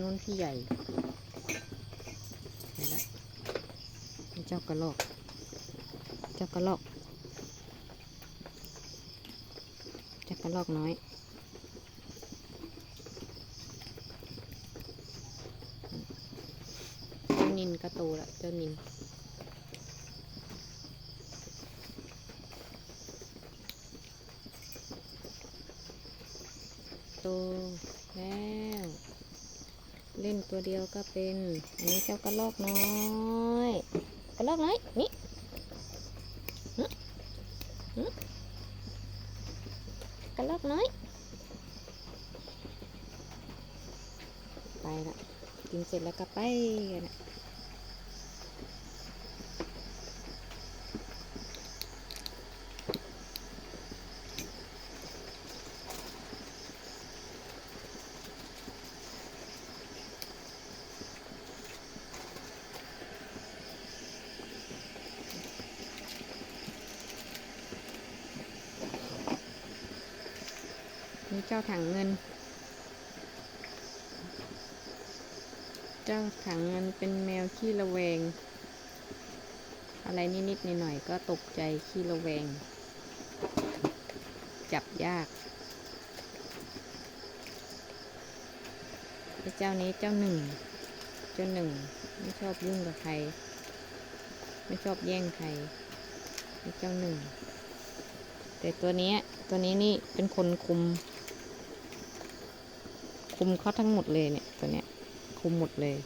นู้นที่ใหญ่เห็นละเจ้ากระรอก เจ้ากระรอก เจ้ากระรอกน้อยเจ้านินก็โตละเจ้านินโตแล้ว เล่นตัวเดียวก็เป็น อันนี้เจ้ากระลอกน้อย กระลอกน้อย นี่กระลอกน้อย ไปละกินเสร็จแล้วก็ไปกันนะ นี่เจ้าถังเงิน เจ้าถังเงินเป็นแมวขี้ระแวง อะไรนิดๆหน่อยๆก็ตกใจขี้ระแวง จับยากเจ้านี้เจ้าหนึ่ง เจ้าหนึ่ง ไม่ชอบยุ่งกับใคร ไม่ชอบแย่งใครเจ้าหนึ่ง แต่ตัวนี้ตัวนี้นี่เป็นคนคุม คุมเขาทั้งหมดเลยเนี่ยตัวเนี้ยคุมหมดเลย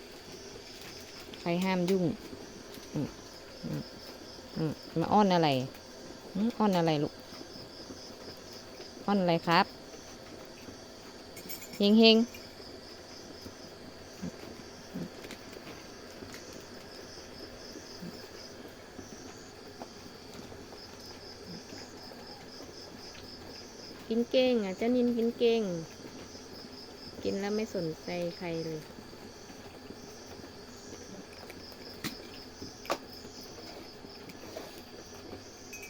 ใครห้ามยุ่งมาอ้อนอะไรอ้อนอะไรลูกอ้อนอะไรครับเฮงเฮงกินเก่งอะเจ้านินกินเก่ง กินแล้วไม่สนใจใครเลย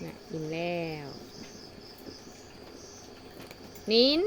น่ะกินแล้ว นิ้น